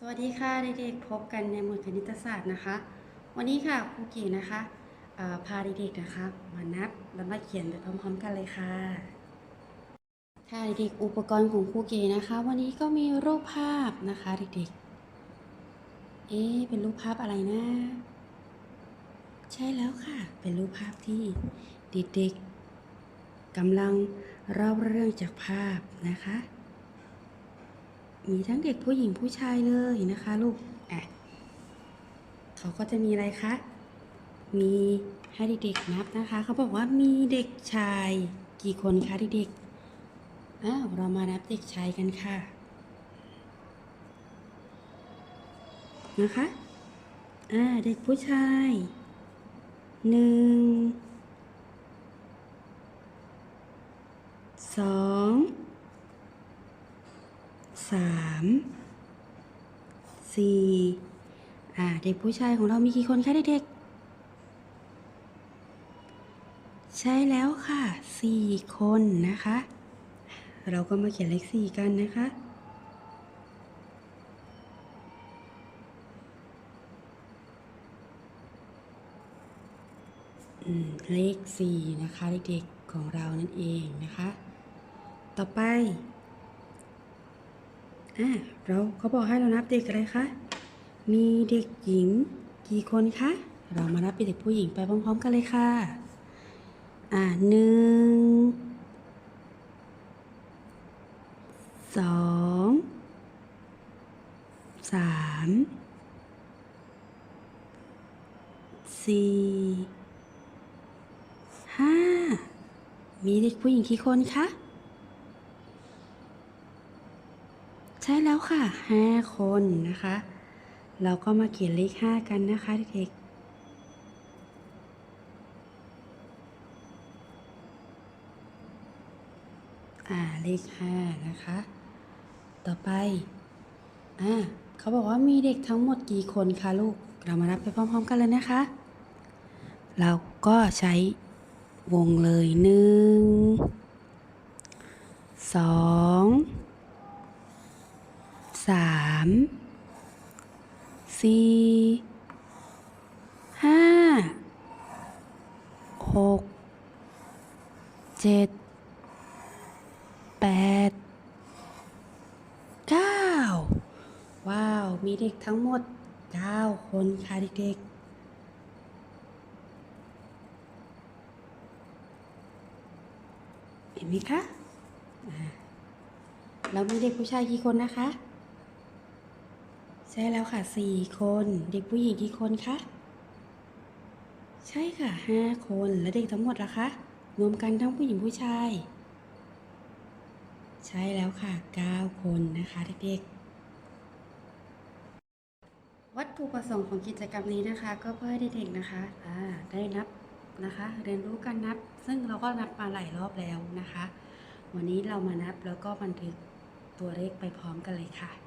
สวัสดีค่ะเด็กๆพบกันในหมวดคณิตศาสตร์นะคะ วันนี้ค่ะครูเก๋นะคะพาเด็กๆนะคะ มานับแล้วมาเขียนไปพร้อม ๆ กันเลยค่ะค่ะเด็กๆอุปกรณ์ของครูเก๋นะคะ วันนี้ก็มีรูปภาพนะคะเด็กๆ เอ๊เป็นรูปภาพอะไรนะ ใช่แล้วค่ะ เป็นรูปภาพที่เด็กๆกำลังเล่าเรื่องจากภาพนะคะ มีทั้งเด็กผู้หญิงผู้ชายเลยนะคะลูกอะเขาก็จะมีอะไรคะ มีให้เด็กๆนับนะคะ เขาบอกว่ามีเด็กชายกี่คนคะเด็กๆอ้าวเรามานับเด็กชายกันค่ะ นะคะอ่าเด็กผู้ชายหนึ่งสอง สามสี่อ่าเด็กผู้ชายของเรามีกี่คนคะเด็กๆ ใช่แล้วค่ะสี่คนนะคะ เราก็มาเขียนเลขสี่กันนะคะเลขสี่นะคะเด็กๆของเรานั่นเองนะคะ ต่อไป อ่าเราเขาบอกให้เรานับเด็กอะไรคะ มีเด็กหญิงกี่คนคะ เรามานับเป็นเด็กผู้หญิงไปพร้อม ๆ กันเลยค่ะ อ่าหนึ่งสองสามสี่ห้ามีเด็กผู้หญิงกี่คนคะ ใช่แล้วค่ะห้าคนนะคะ เราก็มาเขียนเลขห้ากันนะคะเด็กอ่าเลขห้านะคะ ต่อไป อ่าเขาบอกว่ามีเด็กทั้งหมดกี่คนคะลูก เรามานับไปพร้อม ๆ กันเลยนะคะ เราก็ใช้วงเลยหนึ่งสอง สามสี่ห้าหกเจ็ดแปดเก้าว้าว มีเด็กทั้งหมดเก้าคนค่ะเด็กๆเห็นไหมคะ เรามีเด็กผู้ชายกี่คนนะคะ ช่แล้วค่ะสี่คน เด็กผู้หญิงกี่คนคะ ใช่ค่ะห้าคน แล้วเด็กทั้งหมดล่ะคะ รวมกันทั้งผู้หญิงผู้ชาย ใช่แล้วค่ะเก้าคนนะคะเด็กๆ วัตถุประสงค์ของกิจกรรมนี้นะคะ ก็เพื่อให้เด็กๆนะคะได้นับนะคะ เรียนรู้การนับ ซึ่งเราก็นับมาหลายรอบแล้วนะคะ วันนี้เรามานับแล้วก็บันทึกตัวเลขไปพร้อมกันเลยค่ะ